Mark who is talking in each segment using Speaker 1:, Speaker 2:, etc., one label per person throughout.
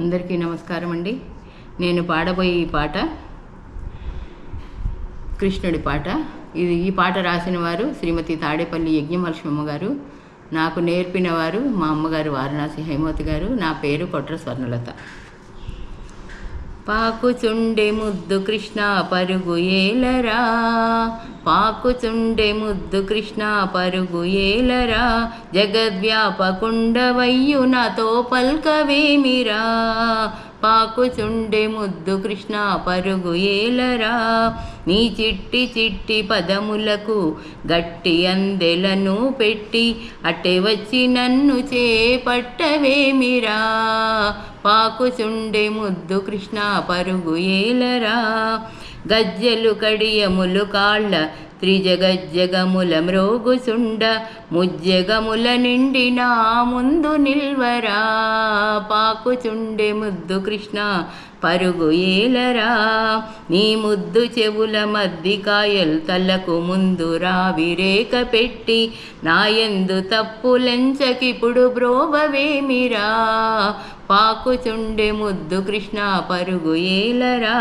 Speaker 1: అందరికీ నమస్కారం అండి. నేను పాడబోయే ఈ పాట కృష్ణుడి పాట. ఇది ఈ పాట రాసిన వారు శ్రీమతి తాడేపల్లి యజ్ఞమలక్ష్మమ్మ గారు. నాకు నేర్పిన వారు మా అమ్మగారు వారణాసి హేమవతి గారు. నా పేరు కొట్ర స్వర్ణలత. పాకుచుండె ముద్దు కృష్ణ పరుగు ఏలరా. పాకుచుండె ముద్దు కృష్ణ పరుగు ఏలరా. జగద్వ్యాపకుండవయ్యు నాతో పల్కవేమిరా పాకుచుండే ముద్దు కృష్ణ పరుగు ఏలరా. నీ చిట్టి చిట్టి పదములకు గట్టి అందెలను పెట్టి అట్టే వచ్చి నన్ను చేపట్టవేమిరా. పాకుచుండె ముద్దు కృష్ణ పరుగు ఏలరా. గజ్జెలు కడియములు కాళ్ళ త్రిజగజ్జగముల మ్రోగుచుండ ముజ్జగముల నిండి నా ముందు నిల్వరా. పాకుచుండే ముద్దు కృష్ణ పరుగు ఏలరా. నీ ముద్దు చెవుల మద్దికాయలు తలకు ముందు రావిరేక పెట్టి నాయందు తప్పులెంచకిప్పుడు బ్రోబవేమిరా పాకుచుండే ముద్దు కృష్ణ పరుగు ఏలరా.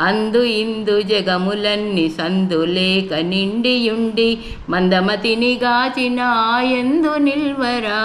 Speaker 1: అందు ఇందు జగములన్ని సందు లేక నిండియుండి మందమతిని గాచిన ఆయందు నిల్వరా.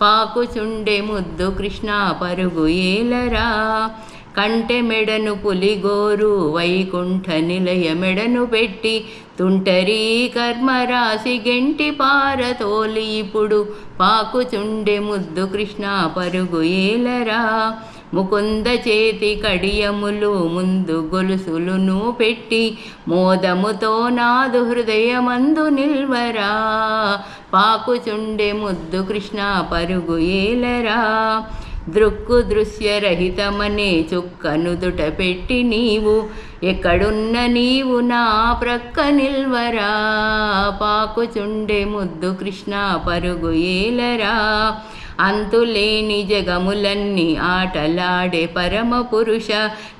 Speaker 1: పాకుచుండే ముద్దు కృష్ణ పరుగు ఏలరా. కంటె మెడను పులిగోరు వైకుంఠ నిలయ మెడను పెట్టి తుంటరి కర్మరాశి గెంటి పారతోలి. ఇప్పుడు పాకుచుండె ముద్దు కృష్ణ పరుగు ఏలరా. ముకుంద చేతి కడియములు ముందు గొలుసులును పెట్టి మోదముతో నాదు హృదయమందు నిల్వరా. పాకుచుండే ముద్దు కృష్ణ పరుగు ఏలరా. దృక్కు దృశ్యరహితమనే చుక్కనుదుట పెట్టి నీవు ఎక్కడున్న నీవు నా ప్రక్క నిల్వరా. పాకుచుండే ముద్దు కృష్ణ పరుగు ఏలరా. అంతులేని జగములన్నీ ఆటలాడే పరమ పురుష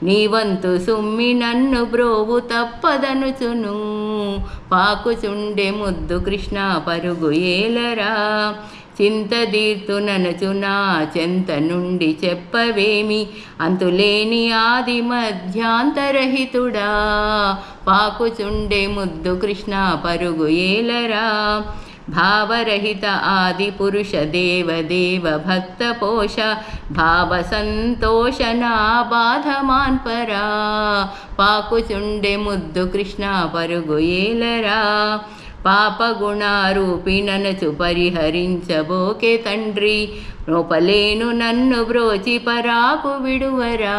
Speaker 1: నీవంతు సుమ్మి నన్ను బ్రోవు తప్పదనుచును. పాకుచుండే ముద్దు కృష్ణ పరుగు ఏలరా. చింతదీర్తుననుచునా చెంత నుండి చెప్పవేమి? అంతులేని ఆది మధ్యాంతరహితుడా. పాకుచుండే ముద్దు కృష్ణ పరుగు ఏలరా. भावरहित आदिपुरुष देवदेव भक्तपोष भावसन्तोषनाबाधमान् परा। पाकुचुण्डे मुद्दु कृष्णा परुगुयेलरा బాధమాన్ పరా పరిహరించబోకే తండ్రి. నోపలేను నన్ను బ్రోచి పరాకు విడువరా.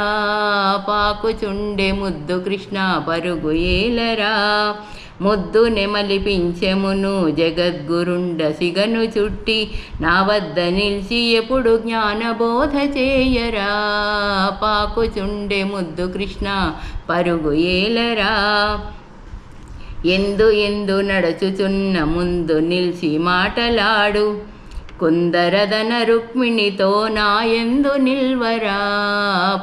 Speaker 1: పాకుచుండే ముద్దు కృష్ణ పరుగు ఏలరా. ముద్దు నెమలిపించెమును జగద్గురుండ సిగను చుట్టి నా వద్ద నిలిచి ఎప్పుడు జ్ఞానబోధ చేయరా. పాకుచుండే ముద్దు కృష్ణ పరుగు ఏలరా. ఎందు ఎందు నడచుచున్న ముందు నిలిచి మాటలాడు. కుందరదన రుక్మిణితో నా ఎందు నిల్వరా.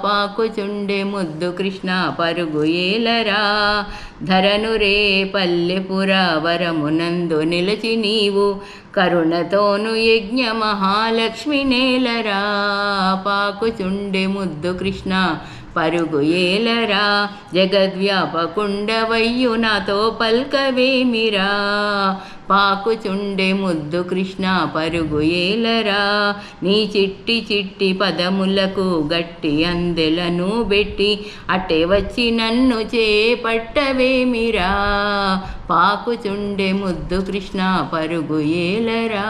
Speaker 1: పాకుచుండే ముద్దు కృష్ణ పరుగు ఏలరా. ధరను రే పల్లెపుర వరమునందు నిలిచి నీవు కరుణతోను యజ్ఞ మహాలక్ష్మి నేలరా పాకుచుండే ముద్దు కృష్ణ పరుగు ఏలరా జగద్వ్యాపకుండవయ్యు నాతో పల్కవేమిరా పాకుచుండే ముద్దు కృష్ణ పరుగు ఏలరా నీ చిట్టి చిట్టి పదములకు గట్టి అందెలను పెట్టి అట్టే వచ్చి నన్ను చేపట్టవేమిరా పాకుచుండె ముద్దు కృష్ణ పరుగు ఏలరా.